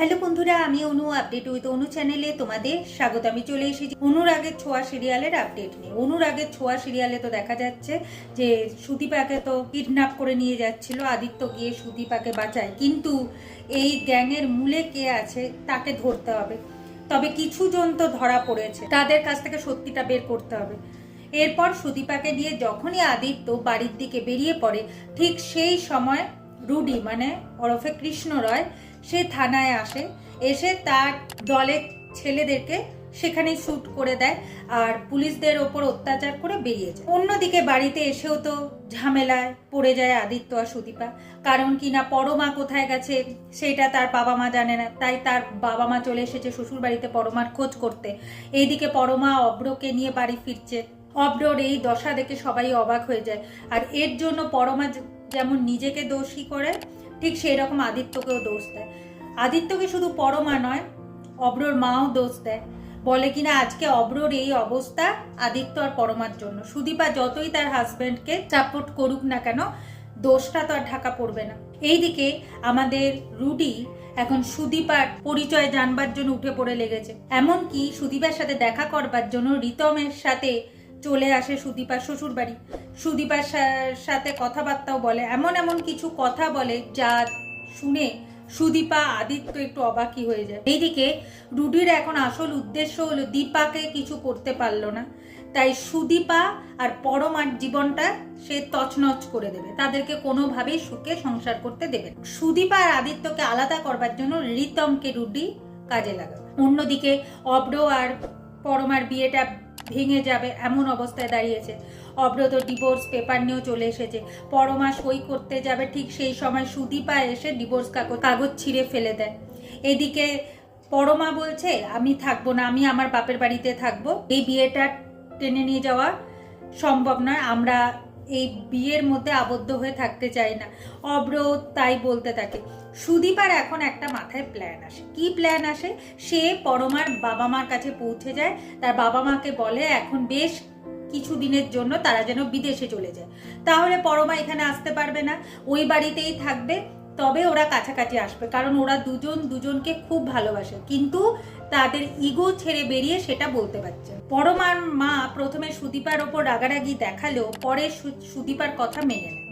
Hello বন্ধুরা, আমি অনু update with অনু চ্যানেলে তোমাদের স্বাগত। আমি চলে এসেছি অনুরাগের ছোঁয়া সিরিয়ালের আপডেট নিয়ে। অনুরাগের ছোঁয়া সিরিয়ালে তো দেখা যাচ্ছে যে সুদীপাকে তো কিডন্যাপ করে নিয়ে যাচ্ছিল, আদিত্য গিয়ে সুদীপাকে বাঁচায়। কিন্তু এই গ্যাংয়ের মূলে কে আছে তাকে ধরতে হবে। তবে কিছু জন তো ধরা পড়েছে। তাদের কাছ থেকে সত্যিটা বের করতে হবে। এরপর সুদীপাকে নিয়ে যখনই আদিত্য বাড়ির দিকে বেরিয়ে পড়ে, ঠিক সেই সময় রুডি মানে ওরফে কৃষ্ণ রয় সে থানায় আসে, এসে তার দলের ছেলেদেরকে সেখানে শ্যুট করে দেয় আর পুলিশদের ওপর অত্যাচার করে বেরিয়ে যায়। অন্যদিকে বাড়িতে এসেও তো ঝামেলায় পড়ে যায় আদিত্য আর সুদীপা। কারণ কি না, পরমা কোথায় গেছে সেটা তার বাবা মা জানে না। তাই তার বাবা মা চলে এসেছে শ্বশুর বাড়িতে পরমার খোঁজ করতে। এইদিকে পরমা অব্রকে নিয়ে বাড়ি ফিরছে। অব্রর এই দশা দেখে সবাই অবাক হয়ে যায়। আর এর জন্য পরমা যেমন নিজেকে দোষী করে ঠিক সেই রকম আদিত্যকেও দোষ দেয়। আদিত্যকে শুধু পরমা নয়, অব্রর মাও দোষ দেয়। বলে কিনা আজকে অব্রর এই অবস্থা আদিত্য আর পরমার জন্য। সুদীপা যতই তার হাজব্যান্ডকে সাপোর্ট করুক না কেন, দোষটা তো আর ঢাকা পড়বে না। এইদিকে আমাদের রুডি এখন সুদীপার পরিচয় জানবার জন্য উঠে পড়ে লেগেছে। এমনকি সুদীপার সাথে দেখা করবার জন্য রিতমের সাথে চলে আসে সুদীপার শ্বশুর বাড়ি সুদীপার সাথে কথাবার্তাও বলে। এমন এমন কিছু কথা বলে যা শুনে সুদীপা, আদিত্য একটু অবাকই হয়ে যায়। এইদিকে রুডির এখন আসল উদ্দেশ্য হলো দীপাকে কিছু করতে পারল না। তাই সুদীপা আর পরমার জীবনটা সে তছনছ করে দেবে। তাদেরকে কোনোভাবেই সুখে সংসার করতে দেবে। সুদীপা আর আদিত্যকে আলাদা করবার জন্য রিতমকে রুডি কাজে লাগাবে। অন্যদিকে অব্র আর পরমার বিয়েটা ভেঙে যাবে এমন অবস্থায় দাঁড়িয়েছে। অব্রত ডিভোর্স পেপার নিয়েও চলে এসেছে। পরমা সই করতে যাবে ঠিক সেই সময় সুদীপা এসে ডিভোর্স কাগজ কাগজ ছিঁড়ে ফেলে দেয়। এদিকে পরমা বলছে, আমি থাকব না, আমি আমার বাপের বাড়িতে থাকব। এই বিয়েটা টেনে নিয়ে যাওয়া সম্ভব নয়। আমরা এই বিয়ের মধ্যে আবদ্ধ হয়ে থাকতে চায় না। অব্র তাই বলতে থাকে। সুদীপার এখন একটা মাথায় প্ল্যান আসে। কি প্ল্যান আসে? সে পরমার বাবা মার কাছে পৌঁছে যায়। তার বাবা মাকে বলে, এখন বেশ কিছু দিনের জন্য তারা যেন বিদেশে চলে যায়। তাহলে পরমা এখানে আসতে পারবে না। ওই বাড়িতেই থাকবে। তবে ওরা কাছাকাছি আসবে, কারণ ওরা দুজন দুজনকে খুব ভালোবাসে। কিন্তু তাদের ইগো ছেড়ে বেরিয়ে সেটা বলতে পারছে পরমার মা প্রথমে সুদীপার ওপর রাগারাগি দেখালেও পরে সুদীপার কথা মেনে নেয়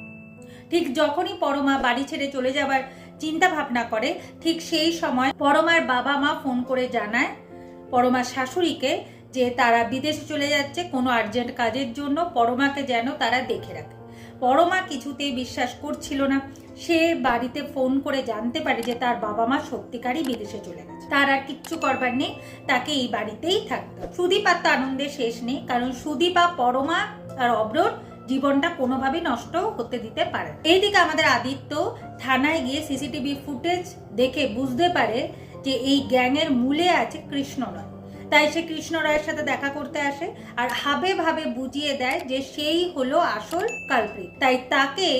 ঠিক যখনই পরমা বাড়ি ছেড়ে চলে যাবার চিন্তা ভাবনা করে, ঠিক সেই সময় পরমার বাবা মা ফোন করে জানায় পরমার শাশুড়িকে যে তারা বিদেশে চলে যাচ্ছে, কোনো আর্জেন্ট কাজের জন্য পরমাকে যেন তারা দেখে রাখে। পরমা কিছুতেই বিশ্বাস করছিল না সে বাড়িতে ফোন করে জানতে পারে যে তার বাবা মা সত্যিকারই বিদেশে চলে গেছে তার আর কিচ্ছু করবার নেই, তাকে এই বাড়িতেই থাকতো। সুদীপ আর তো আনন্দের শেষ নেই, কারণ সুদীপা পরমা আর অব্রর জীবনটা কোনোভাবেই নষ্ট হতে দিতে পারে। এইদিকে আমাদের আদিত্য থানায় গিয়ে সিসিটিভি ফুটেজ দেখে বুঝতে পারে যে এই গ্যাংয়ের মূলে আছে কৃষ্ণ নয় তাই সে কৃষ্ণ রায়ের সাথে দেখা করতে আসে আর হাবে ভাবে বুঝিয়ে দেয় যে সেই হলো আসল কালপ্রিট তাই তাকে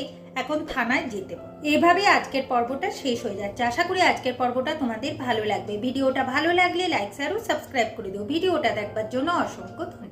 এখন থানায় যেতে। এভাবে আজকের পর্বটা শেষ হয়ে যাচ্ছে। আশা করি আজকের পর্বটা তোমাদের ভালো লাগবে। ভিডিওটা ভালো লাগলে লাইক শেয়ার ও সাবস্ক্রাইব করে দিও। ভিডিওটা দেখবার জন্য অসংখ্য ধন্যবাদ।